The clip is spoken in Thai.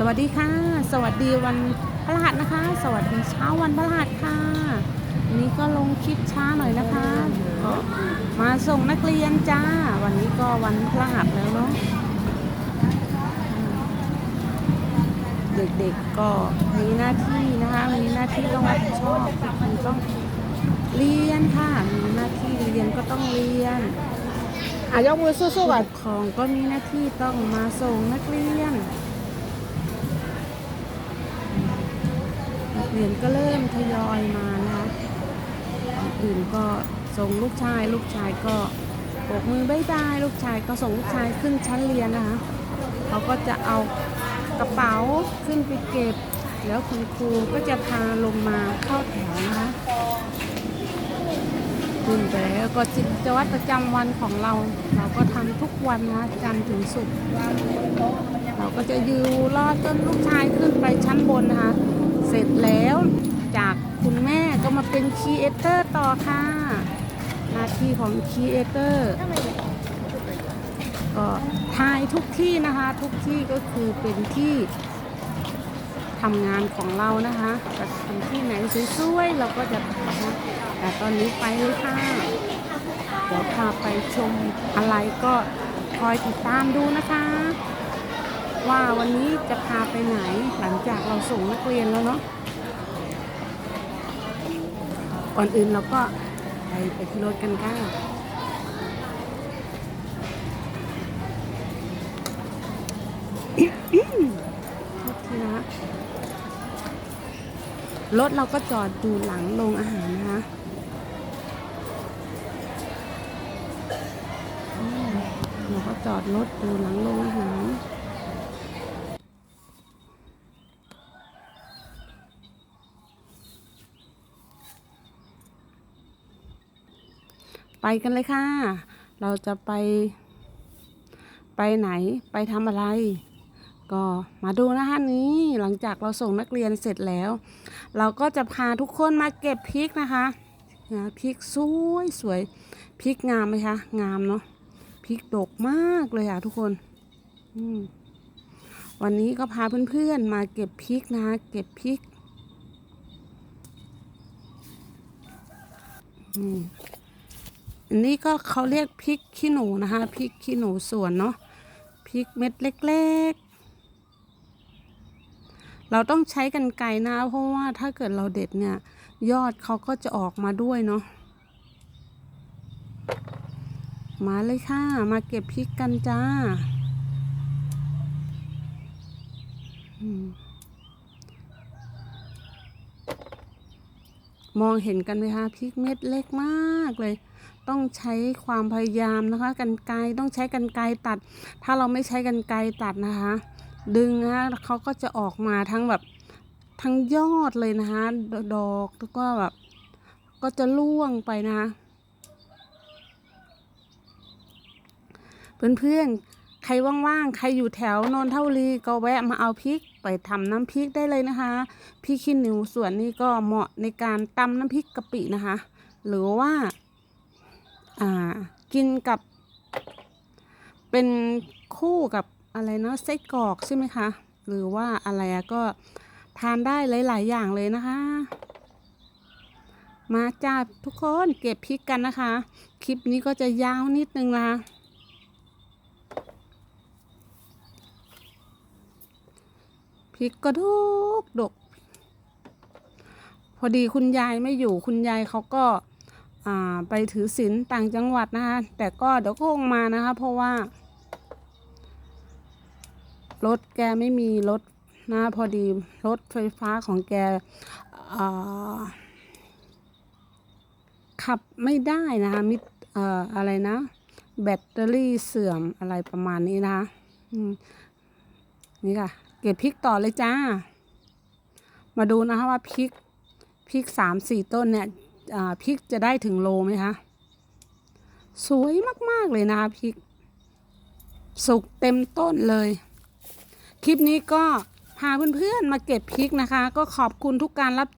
สวัสดีค่ะ สวัสดีวันพฤหัสนะคะ สวัสดีเช้าวันพฤหัสค่ะวันนี้ก็ลงคลิปช้าหน่อยนะคะก็มาส่งนักเรียนจ้า วันนี้ก็วันพฤหัสแล้วเนาะเด็กๆก็มีหน้าที่นะคะมีหน้าที่ต้องรับผิดชอบคือต้องเรียนค่ะมีหน้าที่เรียนก็ต้องเรียนอะยกมือสู้ๆผู้ก่ปอนกครองก็มีหน้าที่ต้องมาส่งนักเรียน นักเรียนก็เริ่มทยอยมานะคะอื่นก็ส่งลูกชาย ลูกชายก็โบกมือบายบายลูกชายก็ส่งลูกชายขึ้นชั้นเรียนนะคะเขาก็จะเอากระเป๋าขึ้นไปเก็บ แล้วคุณครูก็จะพาลงมาเข้าแถวนะคะขึ้นไปแล้วก็จิตวัตรประจำวันของเรา เราก็ทำทุกวันนะจันทร์ถึงศุกร์เราก็จะยู่รอจนลูกชายขึ้นไปชั้นบนนะคะ เสร็จแล้วจากคุณแม่ก็มาเป็นครีเอเตอร์ต่อค่ะ หน้าที่ของครีเอเตอร์ก็ถ่ายทุกที่นะคะ ทุกที่ก็คือเป็นที่ทำงานของเรานะคะจะทำที่ไหนสวยๆเราก็จะถายนะแต่ตอนนี้ไปเลยค่ะเดี๋ยวพาไปชมอะไรก็คอยติดตามดูนะคะ ว่าวันนี้จะพาไปไหนหลังจากเราส่งนักเรียนแล้วเนาะก่อนอื่นเราก็ไปไปที่รถกันค่ะโทษทีนะรถเราก็จอดอยู่หลังโรงอาหารนะคะเราก็จอดรถอยู่หลังโรงอาหาร ไปกันเลยค่ะ เราจะไป ไปไหนไปทำอะไร ก็มาดูนะคะนี้หลังจากเราส่งนักเรียนเสร็จแล้ว เราก็จะพาทุกคนมาเก็บพริกนะคะนะพริกสวยสวยพริกงามไหมคะ งามเนาะพริกดกมากเลยอะทุกคนวันนี้ก็พาเพื่อนๆมาเก็บพริกนะคะเก็บพริกอืม นี้ก็เขาเรียกพริกขี้หนูนะคะพริกขี้หนูสวนเนาะพริกเม็ดเล็กๆ เราต้องใช้กันไกรนะ เพราะว่าถ้าเกิดเราเด็ดเนี่ย ยอดเขาก็จะออกมาด้วยเนาะมาเลยค่ะ มาเก็บพริกกันจ้าอมองเห็นกันไหมคะพริกเม็ดเล็กมากเลย ต้องใช้ความพยายามนะคะกันไกรต้องใช้กันไกรตัด ถ้าเราไม่ใช้กันไกรตัดนะคะ ดึงนะคะเขาก็จะออกมาทั้งแบบทั้งยอดเลยนะคะดดอกแล้วก็แบบก็จะล่วงไปนะคะเพื่อนๆ ใครว่างๆ ใครอยู่แถวนนทบุรีก็แวะมาเอาพริกไปทำน้ำพริกได้เลยนะคะพริกขี้หนูส่วนนี้ก็เหมาะในการตำน้ำพริกกะปินะคะ หรือว่า กินกับเป็นคู่กับอะไรเนาะไส้กรอกใช่ไหมคะ หรือว่าอะไรก็ทานได้หลาย ๆ อย่างเลยนะคะ มาจ้าทุกคนเก็บพริกกันนะคะ คลิปนี้ก็จะยาวนิดนึงนะคะพริกก็ดกดก พอดีคุณยายไม่อยู่คุณยายเขาก็ ไปถือศีลต่างจังหวัดนะคะ แต่ก็เดี๋ยวก็คงมานะคะ เพราะว่า รถแกไม่มีรถนะพอดีรถไฟฟ้าของแกขับไม่ได้นะคะมิเอ่อะไรนะ แบตเตอรี่เสื่อมอะไรประมาณนี้นะคะนี่ค่ะ เก็บพริกต่อเลยจ้า มาดูนะคะว่าพริกพริกสามสี่ต้นเนี่ย พริกจะได้ถึงโลไหมคะสวยมาก ๆ เลยนะคะพริก สุกเต็มต้นเลย คลิปนี้ก็พาเพื่อน ๆ มาเก็บพริกนะคะ ก็ขอบคุณทุกการรับ